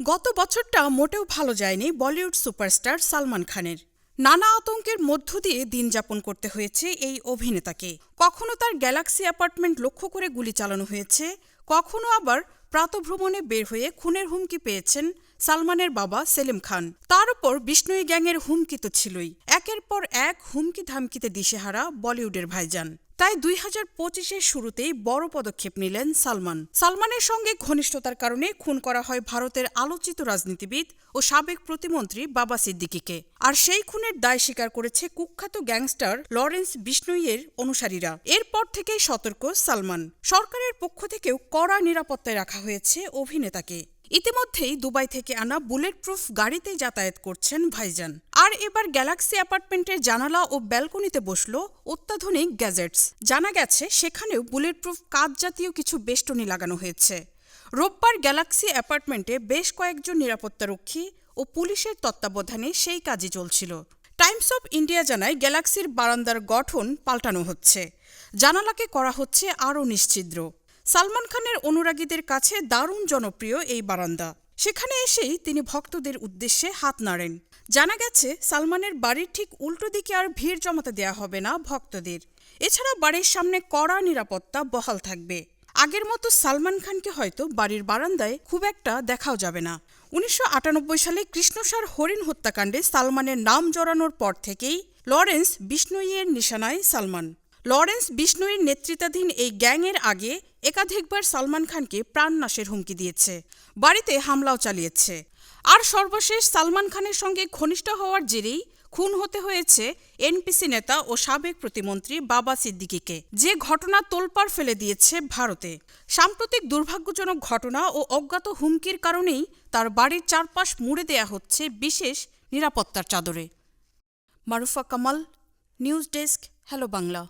গত বছরটা মোটেও ভালো যায়নি বলিউড সুপারস্টার সালমান খানের। নানা আতঙ্কের মধ্য দিয়ে দিন যাপন করতে হয়েছে এই অভিনেতাকে। কখনো তার গ্যালাক্সি অ্যাপার্টমেন্ট লক্ষ্য করে গুলি চালানো হয়েছে, কখনো আবার প্রাতভ্রমণে বের হয়ে খুনের হুমকি পেয়েছেন সালমানের বাবা সেলিম খান। তার উপর বিষ্ণুই গ্যাংয়ের হুমকি তো ছিলই। একের পর এক হুমকি ধামকিতে দিশেহারা বলিউডের ভাইজান। তাই দুই হাজার পঁচিশের শুরুতেই বড় পদক্ষেপ নিলেন সালমান। সালমানের সঙ্গে ঘনিষ্ঠতার কারণে খুন করা হয় ভারতের আলোচিত রাজনীতিবিদ ও সাবেক প্রতিমন্ত্রী বাবা সিদ্দিকিকে। আর সেই খুনের দায় স্বীকার করেছে কুখ্যাত গ্যাংস্টার লরেন্স বিষ্ণুইয়ের অনুসারীরা। এরপর থেকেই সতর্ক সালমান। সরকারের পক্ষ থেকেও কড়া নিরাপত্তায় রাখা হয়েছে অভিনেতাকে। ইতিমধ্যেই দুবাই থেকে আনা বুলেট প্রুফ গাড়িতে যাতায়াত করছেন ভাইজান। আর এবার গ্যালাক্সি অ্যাপার্টমেন্টের জানালা ও ব্যালকনিতে বসল অত্যাধুনিক গ্যাজেটস। জানা গেছে, সেখানেও বুলেট প্রুফ কাজ জাতীয় কিছু বেষ্টনী লাগানো হয়েছে। রোববার গ্যালাক্সি অ্যাপার্টমেন্টে বেশ কয়েকজন নিরাপত্তারক্ষী ও পুলিশের তত্ত্বাবধানে সেই কাজই চলছিল। টাইমস অফ ইন্ডিয়া জানায়, গ্যালাক্সির বারান্দার গঠন পাল্টানো হচ্ছে। জানালাকে করা হচ্ছে আরও নিশ্ছিদ্র। সালমান খানের অনুরাগীদের কাছে দারুণ জনপ্রিয় এই বারান্দা। সেখানে এসেই তিনি ভক্তদের উদ্দেশ্যে হাত নাড়েন। জানা গেছে, সালমানের বাড়ির ঠিক উল্টো দিকে আর ভিড় জমাতে দেয়া হবে না ভক্তদের। এছাড়া বাড়ির সামনে কড়া নিরাপত্তা বহাল থাকবে। আগের মতো সালমান খানকে হয়তো বাড়ির বারান্দায় খুব একটা দেখাও যাবে না। উনিশশো আটানব্বই সালে কৃষ্ণসার হরিণ হত্যাকাণ্ডে সালমানের নাম জড়ানোর পর থেকেই লরেন্স বিষ্ণুইয়ের নিশানায় সালমান। লরেন্স বিষ্ণুয়ের নেতৃত্বাধীন এই গ্যাংয়ের আগে একাধিকবার সালমান খানকে প্রাণনাশের হুমকি দিয়েছে, বাড়িতে হামলাও চালিয়েছে। আর সর্বশেষ সালমান খানের সঙ্গে ঘনিষ্ঠ হওয়ার জেরেই খুন হতে হয়েছে এনপিসি নেতা ও সাবেক প্রতিমন্ত্রী বাবা সিদ্দিকিকে। যে ঘটনা তোলপাড় ফেলে দিয়েছে ভারতে, সাম্প্রতিক দুর্ভাগ্যজনক ঘটনা ও অজ্ঞাত হুমকির কারণেই তার বাড়ির চারপাশ মুড়ে দেয়া হচ্ছে বিশেষ নিরাপত্তার চাদরে। Marufa Kamal, news desk, hello Bangla.